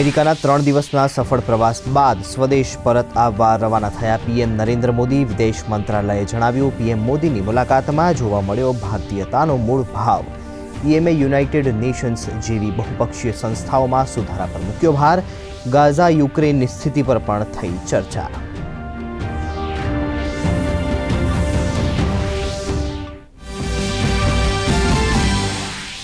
અમેરિકાના ત્રણ દિવસના સફળ પ્રવાસ બાદ સ્વદેશ પરત આવવા રવાના થયા પીએમ નરેન્દ્ર મોદી વિદેશ મંત્રાલયે જણાવ્યું પીએમ મોદીની મુલાકાતમાં જોવા મળ્યો ભારતીયતાનો મૂળ ભાવ પીએમએ યુનાઇટેડ નેશન્સ જેવી બહુપક્ષીય સંસ્થાઓમાં સુધારા પર મૂક્યો ભાર ગાઝા યુક્રેનની સ્થિતિ પર પણ થઈ ચર્ચા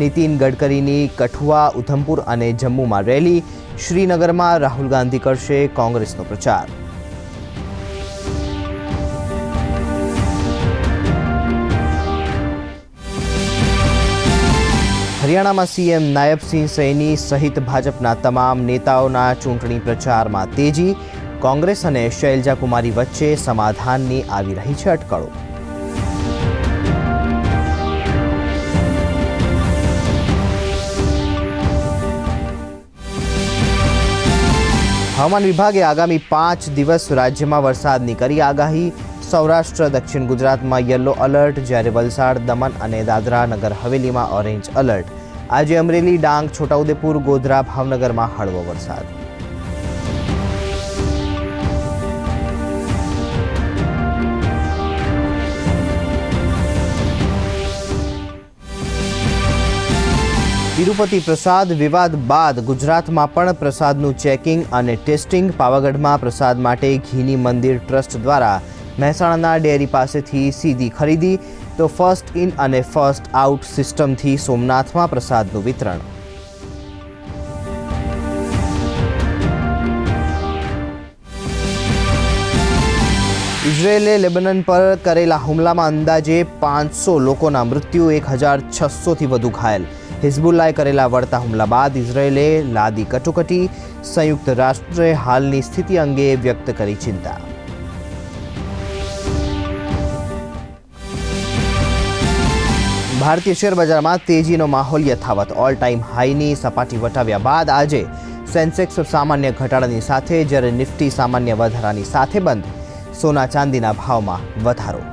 નીતિન ગડકરીની કઠુઆ ઉધમપુર અને જમ્મુમાં રેલી શ્રીનગરમાં રાહુલ ગાંધી કરશે કોંગ્રેસનો પ્રચાર હરિયાણામાં સીએમ નાયબસિંહ સૈની સહિત ભાજપના તમામ નેતાઓના ચૂંટણી પ્રચારમાં તેજી કોંગ્રેસ અને શૈલજા કુમારી વચ્ચે સમાધાનની આવી રહી છે અટકળો હવામાન વિભાગે આગામી પાંચ દિવસ રાજ્યમાં વરસાદની કરી આગાહી સૌરાષ્ટ્ર દક્ષિણ ગુજરાતમાં યલો અલર્ટ જ્યારે વલસાડ દમણ અને દાદરા નગર હવેલીમાં ઓરેન્જ અલર્ટ આજે અમરેલી ડાંગ છોટાઉદેપુર ગોધરા ભાવનગરમાં હળવો વરસાદ તિરુપતિ પ્રસાદ વિવાદ બાદ ગુજરાતમાં પણ પ્રસાદનું ચેકિંગ અને ટેસ્ટિંગ પાવાગઢમાં પ્રસાદ માટે ઘીની મંદિર ટ્રસ્ટ દ્વારા મહેસાણાના ડેરી પાસેથી સીધી ખરીદી તો ફર્સ્ટ ઇન અને ફર્સ્ટ આઉટ સિસ્ટમથી સોમનાથમાં પ્રસાદનું વિતરણ इजराइल ले लेबनान પર કરેલા હુમલામાં અંદાજે 500 લોકોના મૃત્યુ 1600 થી વધુ ખાયલ હિઝબુલ્લાહ કરેલા વડતા હુમલા બાદ ઇઝરાયેલે લાદી કટુકટી સંયુક્ત રાષ્ટ્રના હાલની સ્થિતિ અંગે વ્યક્ત કરી ચિંતા ભારતીય શેર બજારમાં તેજીનો માહોલ યથાવત ઓલ ટાઈમ હાઈની સપાટી વટાવ્યા બાદ આજે સેન્સેક્સ સામાન્ય ઘટાડાની સાથે જ્યારે નિફ્ટી સામાન્ય વધારાની સાથે બંધ સોના ચાંદીના ભાવમાં વધારો